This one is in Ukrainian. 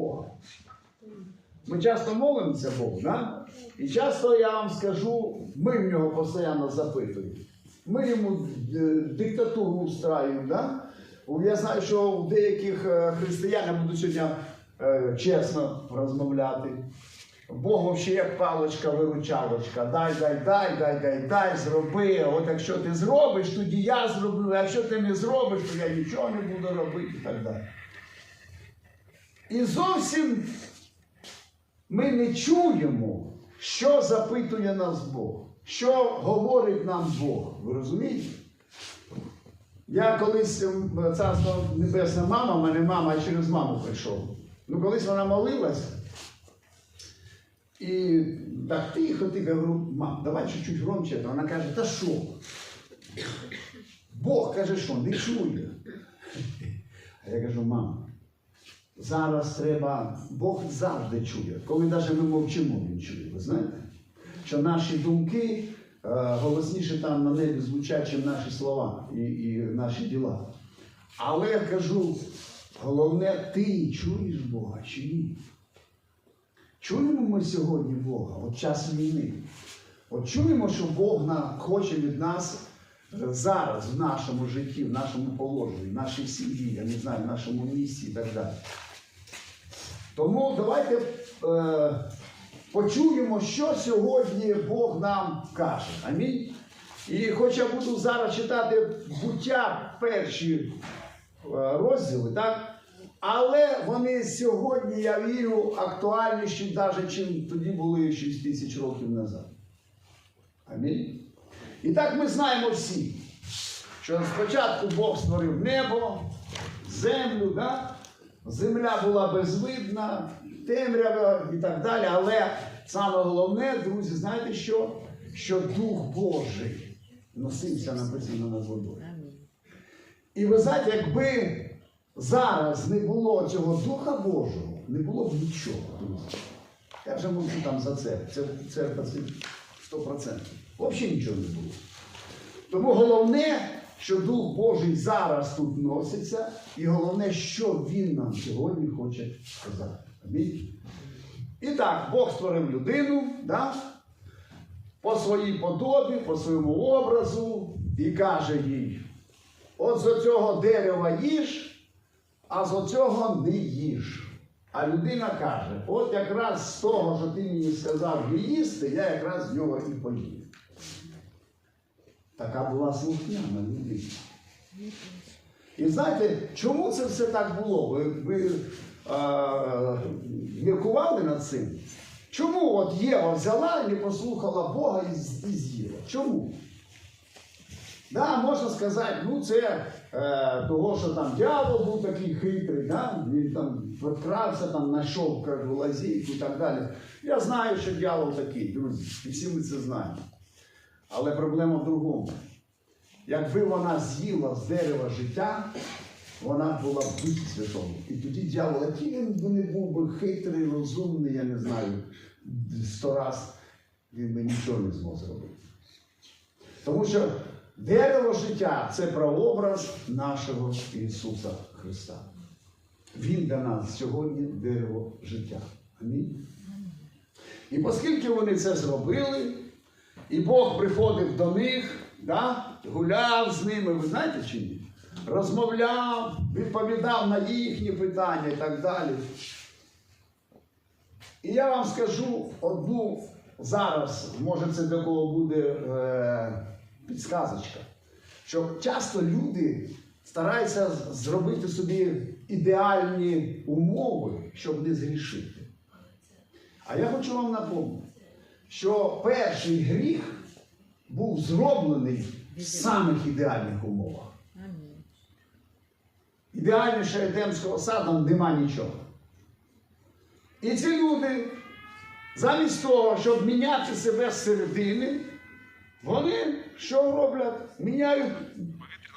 Бога. Ми часто молимося Богу, да? і часто я вам скажу, ми в нього постійно запитуємо. Ми йому е, диктатуру устраюємо. Да? Я знаю, що у деяких е, християн я буду сьогодні е, чесно розмовляти. Бог взагалі як паличка-виручалочка. Дай, дай, дай, дай, дай, дай, зроби. От якщо ти зробиш, тоді я зроблю. А якщо ти не зробиш, то я нічого не буду робити і так далі. І зовсім ми не чуємо, що запитує нас Бог, що говорить нам Бог. Ви розумієте? Я колись царство небесна мама, в мене мама через маму прийшов. Ну, колись вона молилась. І так тихо, тихо, я говорю, мам, давай чуть-чуть громче. Вона каже, та що? Бог каже, що не чує. А я кажу, мама, зараз треба, Бог завжди чує. Коли навіть ми мовчимо, він чує. Ви знаєте? Що наші думки е, голосніше там на небі звучать, ніж наші слова і, і наші діла. Але я кажу, головне, ти чуєш Бога чи ні? Чуємо ми сьогодні Бога, от час війни. От чуємо, що Бог хоче від нас е, зараз в нашому житті, в нашому положенні, в нашій сім'ї, я не знаю, в нашому місці і так далі. Тому давайте е, почуємо, що сьогодні Бог нам каже. Амінь. І хоч буду зараз читати буття перші е, розділи, так? Але вони сьогодні, я вірю, актуальніші, навіть чим тоді були 6 тисяч років назад. Амінь. І так ми знаємо всі, що спочатку Бог створив небо, землю, да? Земля була безвидна, темрява і так далі. Але саме головне, друзі, знаєте що? Що Дух Божий носився написано над водою. І ви знаєте, якби зараз не було цього Духа Божого, не було б нічого, друзі. Я вже мовчу там за це. Це церква це 100%. Взагалі нічого не було. Тому головне, що Дух Божий зараз тут носиться, і головне, що Він нам сьогодні хоче сказати. Амінь. І так, Бог створив людину, да? по своїй подобі, по своєму образу, і каже їй: от з цього дерева їж, а з оцього не їж. А людина каже: от якраз з того, що ти мені сказав не їсти, я якраз з нього і поїв. Така була слухняна людина. І знаєте, чому це все так було? Ви, ви е, міркували над цим? Чому от Єва взяла і не послухала Бога і, з'їла? Чому? Да, можна сказати, ну це е, того, що там дьявол був такий хитрий, да? він там вкрався, там знайшов кажу, лазейку і так далі. Я знаю, що дьявол такий, друзі, і всі ми це знаємо. Але проблема в другому. Якби вона з'їла з дерева життя, вона була в дусі святому. І тоді дьявол, який він не був би хитрий, розумний, я не знаю, сто раз, він би нічого не змог зробити. Тому що дерево життя це прообраз нашого Ісуса Христа. Він для нас сьогодні дерево життя. Амінь. І оскільки вони це зробили, і Бог приходив до них, да, гуляв з ними, ви знаєте чи ні? Розмовляв, відповідав на їхні питання і так далі. І я вам скажу одну зараз, може це для кого буде е, підсказочка, що часто люди стараються зробити собі ідеальні умови, щоб не згрішити. А я хочу вам напомнити, що перший гріх був зроблений в самих ідеальних умовах. Ідеальніше Едемського саду нема нічого. І ці люди, замість того, щоб міняти себе зсередини, вони що роблять? Міняють